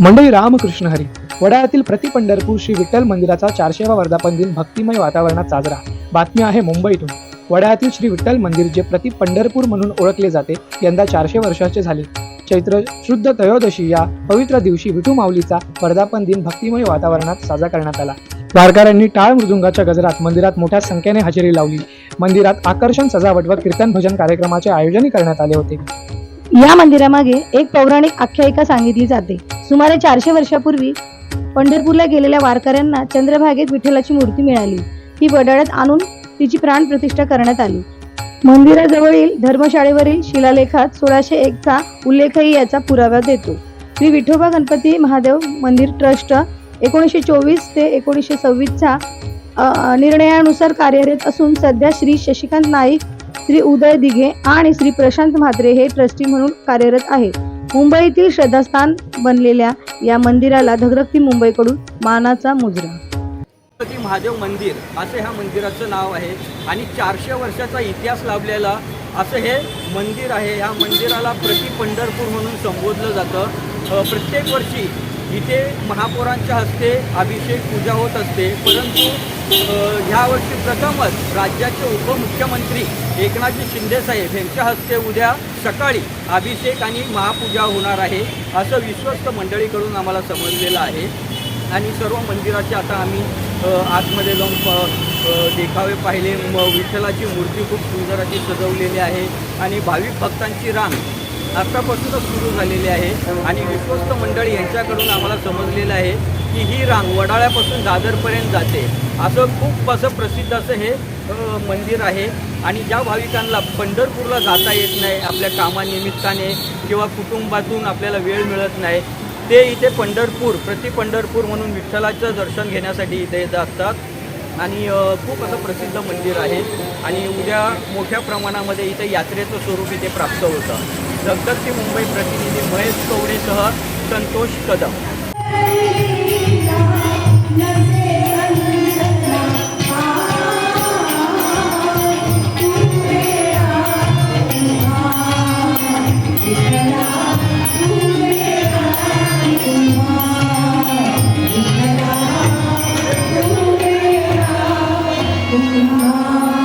मंडळी रामकृष्ण हरी वडाळ्यातील प्रति पंढरपूर श्री विठ्ठल मंदिराचा चारशेवा वर्धापन दिन भक्तिमय वातावरणात साजरा. बातमी आहे मुंबईतून. वड्यातील श्री विठ्ठल मंदिर जे प्रति पंढरपूर म्हणून ओळखले जाते यंदा चारशे वर्षाचे झाले. चैत्र शुद्ध त्रयोदशी या पवित्र दिवशी विठू माऊलीचा वर्धापन दिन भक्तिमय वातावरणात साजरा करण्यात आला. वारकऱ्यांनी टाळ मृदुंगाच्या गजरात मंदिरात मोठ्या संख्येने हजेरी लावली. मंदिरात आकर्षण सजावट व कीर्तन भजन कार्यक्रमाचे आयोजन करण्यात आले होते. या मंदिरामागे एक पौराणिक आख्यायिका सांगितली जाते. सुमारे चारशे वर्षापूर्वी पंढरपूरला गेलेल्या वारकऱ्यांना चंद्रभागेत विठ्ठलाची मूर्ती मिळाली. ती वडाळ्यात आणून तिची प्राण प्रतिष्ठा करण्यात आली. मंदिराजवळील धर्मशाळेवरील शिलालेखात सोळाशे एकचा उल्लेखही याचा पुरावा देतो. श्री विठोबा गणपती महादेव मंदिर ट्रस्ट एकोणीसशे चोवीस ते एकोणीसशे सव्वीसच्या निर्णयानुसार कार्यरत असून सध्या श्री शशिकांत नाईक श्री उदय दिघे आणि श्री प्रशांत म्हात्रे हे ट्रस्टी म्हणून कार्यरत आहे मुंबईतील श्रद्धास्थान बनलेल्या या मंदिराला धगधगती मुंबईकडून मानाचा मुजरा गणपती महादेव मंदिर असे ह्या मंदिराचं नाव आहे. आणि चारशे वर्षाचा इतिहास लाभलेला असं हे मंदिर आहे. ह्या मंदिराला प्रति पंढरपूर म्हणून संबोधलं जातं. प्रत्येक वर्षी इथे महापौरांच्या हस्ते अभिषेक पूजा होत असते. परंतु ह्यावर्षी ह्या वर्षी प्रथमच राज्याचे उपमुख्यमंत्री एकनाथजी शिंदेसाहेब यांच्या हस्ते उद्या सकाळी अभिषेक आणि महापूजा होणार आहे असं विश्वस्त मंडळीकडून आम्हाला समजलेलं आहे. आणि सर्व मंदिराचे आता आम्ही आतमध्ये जाऊन प देखावे पाहिले. म विठ्ठलाची मूर्ती खूप सुंदर अशी सजवलेली आहे. आणि भाविक भक्तांची रांग आत्तापासूनच सुरू झालेली आहे. आणि विश्वस्त मंडळी यांच्याकडून आम्हाला समजलेलं आहे की ही रांग वडाळ्यापासून दादरपर्यंत जाते. असं खूप असं प्रसिद्ध असं हे मंदिर आहे. आणि ज्या भाविकांना पंढरपूरला जाता येत नाही आपल्या कामानिमित्ताने किंवा कुटुंबातून आपल्याला वेळ मिळत नाही ते इथे पंढरपूर प्रति पंढरपूर म्हणून विठ्ठलाचं दर्शन घेण्यासाठी इथे येत असतात आणि खूप असं प्रसिद्ध मंदिर आहे. आणि उद्या मोठ्या प्रमाणामध्ये इथे यात्रेचं स्वरूप इथे प्राप्त होतं. जगदत्ती मुंबई प्रतिनिधी महेश कवडेसह संतोष कदम. love.